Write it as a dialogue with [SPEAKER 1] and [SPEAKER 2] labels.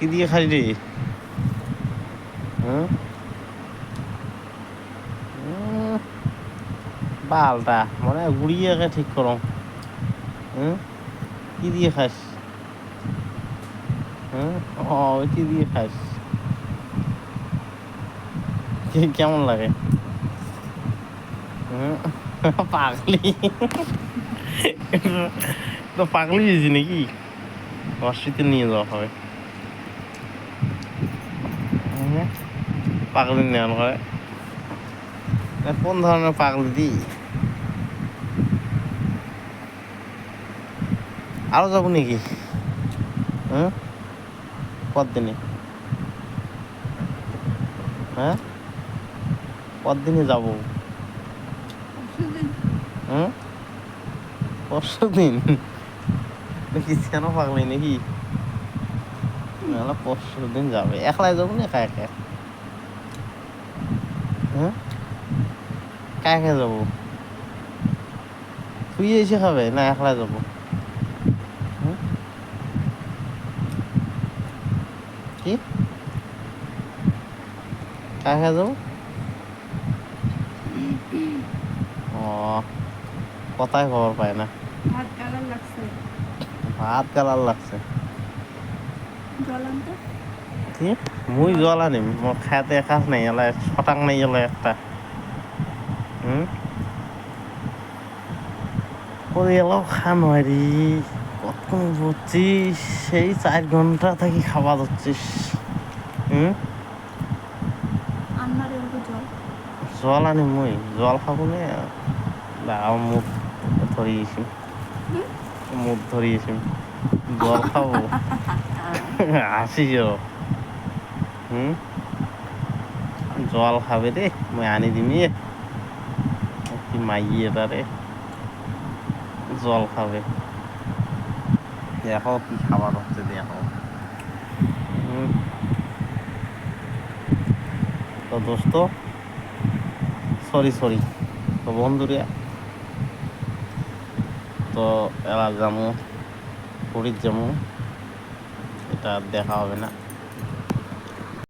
[SPEAKER 1] কি দিয়ে খাই রে? উম, বালটা মানে গুড়িয়ে ঠিক করো। হুম কি দিয়ে খাস? হুম ও কি দিয়ে খাস? কেমন লাগে? পাগলি। তো পাগলি হয়েছি নাকি? অস্বীতে নিয়ে যাওয়া হবে। পাগলি নেওয়ানো হয় কোন ধরনের পাগলি দি? আরও যাব নাকি? হ্যাঁ কদিনে হ্যাঁ যাব। হুম পরশু দিন কেন পাগলি নাকি? নাহলে পরশু দিন যাবে। একলাই যাব না একা একা? হ্যাঁ? একা একা যাব? তুই এসে খাবে? না একলা যাব? কি? একা একা যাব? ও কথায় খবর পায় না।
[SPEAKER 2] ভাত কালার লাগছে।
[SPEAKER 1] ভাত কালার লাগছে। কি? মুই জল আনিম মোর খাইতে একাজ নাই এলা ছটাং নাই এলা একটা। হুম? ওরে এলাও খান রে কত বলছিস সেই চার ঘণ্টা থাকি খাওয়া যাচ্ছিস। হুম?
[SPEAKER 2] জল
[SPEAKER 1] জল আনি মুই জল খাব নে দাও মুখ ধরিয়েছি মুখ ধরিয়েছি জল খাব। আসিস হুম? জল খাবে রে মই আনি দিমি। কি মাইয়ে তারে জল খাবে। দেখো কি খাবার হচ্ছে দেখো। তো দোস্ত সরি সরি। তো বন্ধুরা তো এলা যামু পুরীর যামু। এটা দেখা হবে না।